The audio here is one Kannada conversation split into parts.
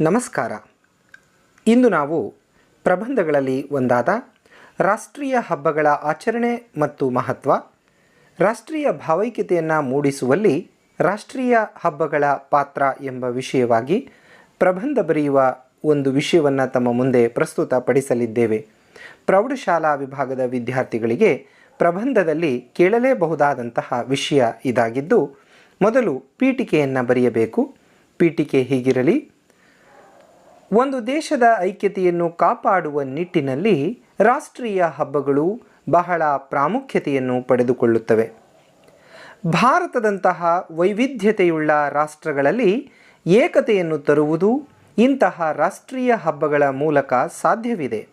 ನಮಸ್ಕಾರ. ಇಂದು ನಾವು ಪ್ರಬಂಧಗಳಲ್ಲಿ ಒಂದಾದ ರಾಷ್ಟ್ರೀಯ ಹಬ್ಬಗಳ ಆಚರಣೆ ಮತ್ತು ಮಹತ್ವ, ರಾಷ್ಟ್ರೀಯ ಭಾವೈಕ್ಯತೆಯನ್ನು ಮೂಡಿಸುವಲ್ಲಿ ರಾಷ್ಟ್ರೀಯ ಹಬ್ಬಗಳ ಪಾತ್ರ ಎಂಬ ವಿಷಯವಾಗಿ ಪ್ರಬಂಧ ಬರೆಯುವ ಒಂದು ವಿಷಯವನ್ನು ತಮ್ಮ ಮುಂದೆ ಪ್ರಸ್ತುತಪಡಿಸಲಿದ್ದೇವೆ. ಪ್ರೌಢಶಾಲಾ ವಿಭಾಗದ ವಿದ್ಯಾರ್ಥಿಗಳಿಗೆ ಪ್ರಬಂಧದಲ್ಲಿ ಕೇಳಲೇಬಹುದಾದಂತಹ ವಿಷಯ ಇದಾಗಿದ್ದು, ಮೊದಲು ಪೀಠಿಕೆಯನ್ನು ಬರೆಯಬೇಕು. ಪೀಠಿಕೆ ಹೀಗಿರಲಿ ಒಂದು ದೇಶದ ಐಕ್ಯತೆಯನ್ನು ಕಾಪಾಡುವ ನಿಟ್ಟಿನಲ್ಲಿ ರಾಷ್ಟ್ರೀಯ ಹಬ್ಬಗಳು ಬಹಳ ಪ್ರಾಮುಖ್ಯತೆಯನ್ನು ಪಡೆದುಕೊಳ್ಳುತ್ತವೆ. ಭಾರತದಂತಹ ವೈವಿಧ್ಯತೆಯುಳ್ಳ ರಾಷ್ಟ್ರಗಳಲ್ಲಿ ಏಕತೆಯನ್ನು ತರುವುದು ಇಂತಹ ರಾಷ್ಟ್ರೀಯ ಹಬ್ಬಗಳ ಮೂಲಕ ಸಾಧ್ಯವಿದೆ.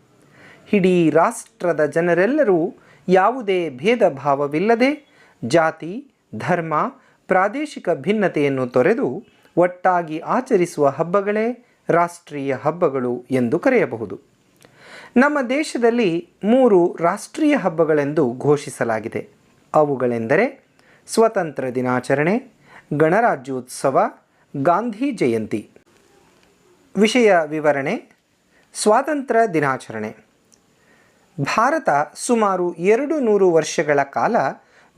ಇಡೀ ರಾಷ್ಟ್ರದ ಜನರೆಲ್ಲರೂ ಯಾವುದೇ ಭೇದ ಭಾವವಿಲ್ಲದೆ ಜಾತಿ, ಧರ್ಮ, ಪ್ರಾದೇಶಿಕ ಭಿನ್ನತೆಯನ್ನು ತೊರೆದು ಒಟ್ಟಾಗಿ ಆಚರಿಸುವ ಹಬ್ಬಗಳೇ ರಾಷ್ಟ್ರೀಯ ಹಬ್ಬಗಳು ಎಂದು ಕರೆಯಬಹುದು. ನಮ್ಮ ದೇಶದಲ್ಲಿ ಮೂರು ರಾಷ್ಟ್ರೀಯ ಹಬ್ಬಗಳೆಂದು ಘೋಷಿಸಲಾಗಿದೆ. ಅವುಗಳೆಂದರೆ ಸ್ವತಂತ್ರ ದಿನಾಚರಣೆ, ಗಣರಾಜ್ಯೋತ್ಸವ, ಗಾಂಧಿ ಜಯಂತಿ. ವಿಷಯ ವಿವರಣೆ, ಸ್ವಾತಂತ್ರ್ಯ ದಿನಾಚರಣೆ. ಭಾರತ ಸುಮಾರು ಎರಡು ನೂರು ವರ್ಷಗಳ ಕಾಲ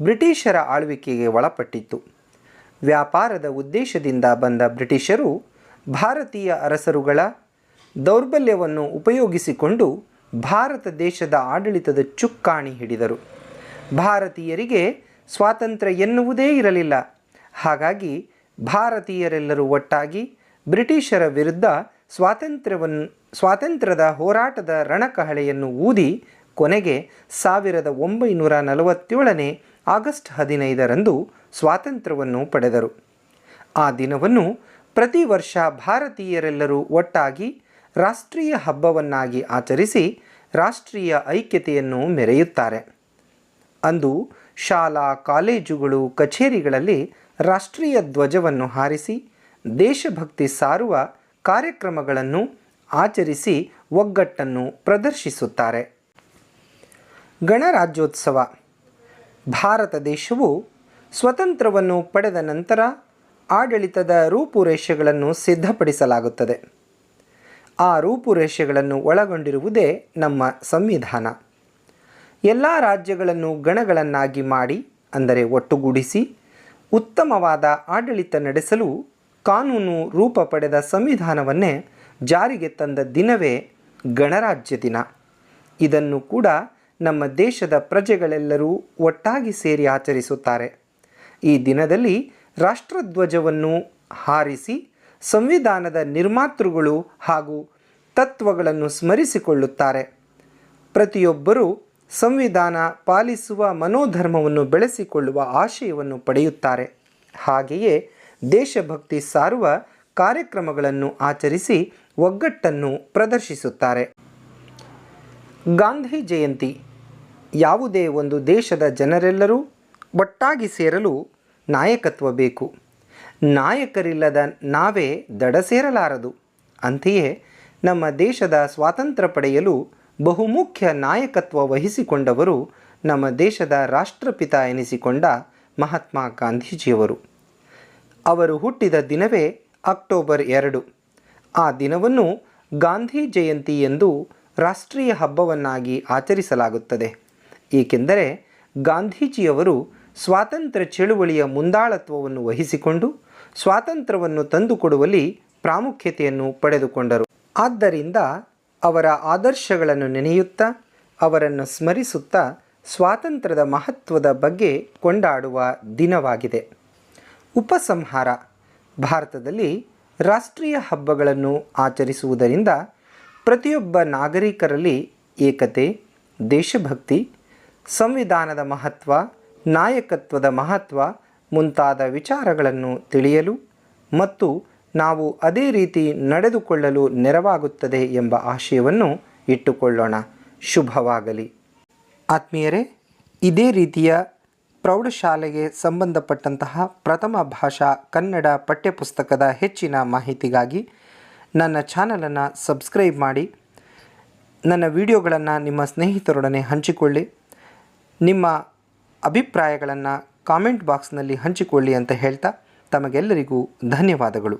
ಬ್ರಿಟಿಷರ ಆಳ್ವಿಕೆಗೆ ಒಳಪಟ್ಟಿತ್ತು. ವ್ಯಾಪಾರದ ಉದ್ದೇಶದಿಂದ ಬಂದ ಬ್ರಿಟಿಷರು ಭಾರತೀಯ ಅರಸರುಗಳ ದೌರ್ಬಲ್ಯವನ್ನು ಉಪಯೋಗಿಸಿಕೊಂಡು ಭಾರತ ದೇಶದ ಆಡಳಿತದ ಚುಕ್ಕಾಣಿ ಹಿಡಿದರು. ಭಾರತೀಯರಿಗೆ ಸ್ವಾತಂತ್ರ್ಯ ಎನ್ನುವುದೇ ಇರಲಿಲ್ಲ. ಹಾಗಾಗಿ ಭಾರತೀಯರೆಲ್ಲರೂ ಒಟ್ಟಾಗಿ ಬ್ರಿಟಿಷರ ವಿರುದ್ಧ ಸ್ವಾತಂತ್ರ್ಯವನ್ನು, ಸ್ವಾತಂತ್ರ್ಯದ ಹೋರಾಟದ ರಣಕಹಳೆಯನ್ನು ಊದಿ ಕೊನೆಗೆ ಸಾವಿರದ ಒಂಬೈನೂರ ನಲವತ್ತೇಳನೇ ಆಗಸ್ಟ್ ಹದಿನೈದರಂದು ಸ್ವಾತಂತ್ರ್ಯವನ್ನು ಪಡೆದರು. ಆ ದಿನವನ್ನು ಪ್ರತಿ ವರ್ಷ ಭಾರತೀಯರೆಲ್ಲರೂ ಒಟ್ಟಾಗಿ ರಾಷ್ಟ್ರೀಯ ಹಬ್ಬವನ್ನಾಗಿ ಆಚರಿಸಿ ರಾಷ್ಟ್ರೀಯ ಐಕ್ಯತೆಯನ್ನು ಮೆರೆಯುತ್ತಾರೆ. ಅಂದು ಶಾಲಾ, ಕಾಲೇಜುಗಳು, ಕಚೇರಿಗಳಲ್ಲಿ ರಾಷ್ಟ್ರೀಯ ಧ್ವಜವನ್ನು ಹಾರಿಸಿ ದೇಶಭಕ್ತಿ ಸಾರುವ ಕಾರ್ಯಕ್ರಮಗಳನ್ನು ಆಚರಿಸಿ ಒಗ್ಗಟ್ಟನ್ನು ಪ್ರದರ್ಶಿಸುತ್ತಾರೆ. ಗಣರಾಜ್ಯೋತ್ಸವ. ಭಾರತ ದೇಶವು ಸ್ವತಂತ್ರವನ್ನು ಪಡೆದ ನಂತರ ಆಡಳಿತದ ರೂಪುರೇಷೆಗಳನ್ನು ಸಿದ್ಧಪಡಿಸಲಾಗುತ್ತದೆ. ಆ ರೂಪುರೇಷೆಗಳನ್ನು ಒಳಗೊಂಡಿರುವುದೇ ನಮ್ಮ ಸಂವಿಧಾನ. ಎಲ್ಲ ರಾಜ್ಯಗಳನ್ನು ಗಣಗಳನ್ನಾಗಿ ಮಾಡಿ, ಅಂದರೆ ಒಟ್ಟುಗೂಡಿಸಿ, ಉತ್ತಮವಾದ ಆಡಳಿತ ನಡೆಸಲು ಕಾನೂನು ರೂಪ ಪಡೆದ ಸಂವಿಧಾನವನ್ನೇ ಜಾರಿಗೆ ತಂದ ದಿನವೇ ಗಣರಾಜ್ಯ ದಿನ. ಇದನ್ನು ಕೂಡ ನಮ್ಮ ದೇಶದ ಪ್ರಜೆಗಳೆಲ್ಲರೂ ಒಟ್ಟಾಗಿ ಸೇರಿ ಆಚರಿಸುತ್ತಾರೆ. ಈ ದಿನದಲ್ಲಿ ರಾಷ್ಟ್ರಧ್ವಜವನ್ನು ಹಾರಿಸಿ ಸಂವಿಧಾನದ ನಿರ್ಮಾತೃಗಳು ಹಾಗೂ ತತ್ವಗಳನ್ನು ಸ್ಮರಿಸಿಕೊಳ್ಳುತ್ತಾರೆ. ಪ್ರತಿಯೊಬ್ಬರೂ ಸಂವಿಧಾನ ಪಾಲಿಸುವ ಮನೋಧರ್ಮವನ್ನು ಬೆಳೆಸಿಕೊಳ್ಳುವ ಆಶಯವನ್ನು ಪಡೆಯುತ್ತಾರೆ. ಹಾಗೆಯೇ ದೇಶಭಕ್ತಿ ಸಾರುವ ಕಾರ್ಯಕ್ರಮಗಳನ್ನು ಆಚರಿಸಿ ಒಗ್ಗಟ್ಟನ್ನು ಪ್ರದರ್ಶಿಸುತ್ತಾರೆ. ಗಾಂಧಿ ಜಯಂತಿ, ಯಾವುದೇ ಒಂದು ದೇಶದ ಜನರೆಲ್ಲರೂ ಒಟ್ಟಾಗಿ ಸೇರಲು ನಾಯಕತ್ವ ಬೇಕು. ನಾಯಕರಿಲ್ಲದ ನಾವೇ ದಡ ಸೇರಲಾರದು. ಅಂತೆಯೇ ನಮ್ಮ ದೇಶದ ಸ್ವಾತಂತ್ರ್ಯ ಪಡೆಯಲು ಬಹುಮುಖ್ಯ ನಾಯಕತ್ವ ವಹಿಸಿಕೊಂಡವರು ನಮ್ಮ ದೇಶದ ರಾಷ್ಟ್ರಪಿತ ಎನಿಸಿಕೊಂಡ ಮಹಾತ್ಮ ಗಾಂಧೀಜಿಯವರು. ಅವರು ಹುಟ್ಟಿದ ದಿನವೇ ಅಕ್ಟೋಬರ್ ಎರಡು. ಆ ದಿನವನ್ನು ಗಾಂಧಿ ಜಯಂತಿ ಎಂದು ರಾಷ್ಟ್ರೀಯ ಹಬ್ಬವನ್ನಾಗಿ ಆಚರಿಸಲಾಗುತ್ತದೆ. ಏಕೆಂದರೆ ಗಾಂಧೀಜಿಯವರು ಸ್ವಾತಂತ್ರ್ಯ ಚಳುವಳಿಯ ಮುಂದಾಳತ್ವವನ್ನು ವಹಿಸಿಕೊಂಡು ಸ್ವಾತಂತ್ರ್ಯವನ್ನು ತಂದುಕೊಡುವಲ್ಲಿ ಪ್ರಾಮುಖ್ಯತೆಯನ್ನು ಪಡೆದುಕೊಂಡರು. ಆದ್ದರಿಂದ ಅವರ ಆದರ್ಶಗಳನ್ನು ನೆನೆಯುತ್ತಾ, ಅವರನ್ನು ಸ್ಮರಿಸುತ್ತಾ ಸ್ವಾತಂತ್ರ್ಯದ ಮಹತ್ವದ ಬಗ್ಗೆ ಕೊಂಡಾಡುವ ದಿನವಾಗಿದೆ. ಉಪಸಂಹಾರ. ಭಾರತದಲ್ಲಿ ರಾಷ್ಟ್ರೀಯ ಹಬ್ಬಗಳನ್ನು ಆಚರಿಸುವುದರಿಂದ ಪ್ರತಿಯೊಬ್ಬ ನಾಗರಿಕರಲ್ಲಿ ಏಕತೆ, ದೇಶಭಕ್ತಿ, ಸಂವಿಧಾನದ ಮಹತ್ವ ನಾಯಕತ್ವದ ಮಹತ್ವ ಮುಂತಾದ ವಿಚಾರಗಳನ್ನು ತಿಳಿಯಲು ಮತ್ತು ನಾವು ಅದೇ ರೀತಿ ನಡೆದುಕೊಳ್ಳಲು ನೆರವಾಗುತ್ತದೆ ಎಂಬ ಆಶಯವನ್ನು ಇಟ್ಟುಕೊಳ್ಳೋಣ. ಶುಭವಾಗಲಿ. ಆತ್ಮೀಯರೇ, ಇದೇ ರೀತಿಯ ಪ್ರೌಢಶಾಲೆಗೆ ಸಂಬಂಧಪಟ್ಟಂತಹ ಪ್ರಥಮ ಭಾಷಾ ಕನ್ನಡ ಪಠ್ಯಪುಸ್ತಕದ ಹೆಚ್ಚಿನ ಮಾಹಿತಿಗಾಗಿ ನನ್ನ ಚಾನಲನ್ನು ಸಬ್ಸ್ಕ್ರೈಬ್ ಮಾಡಿ, ನನ್ನ ವಿಡಿಯೋಗಳನ್ನು ನಿಮ್ಮ ಸ್ನೇಹಿತರೊಡನೆ ಹಂಚಿಕೊಳ್ಳಿ. ನಿಮ್ಮ ಅಭಿಪ್ರಾಯಗಳನ್ನು ಕಾಮೆಂಟ್ ಬಾಕ್ಸ್ನಲ್ಲಿ ಹಂಚಿಕೊಳ್ಳಿ ಅಂತ ಹೇಳ್ತಾ ತಮಗೆಲ್ಲರಿಗೂ ಧನ್ಯವಾದಗಳು.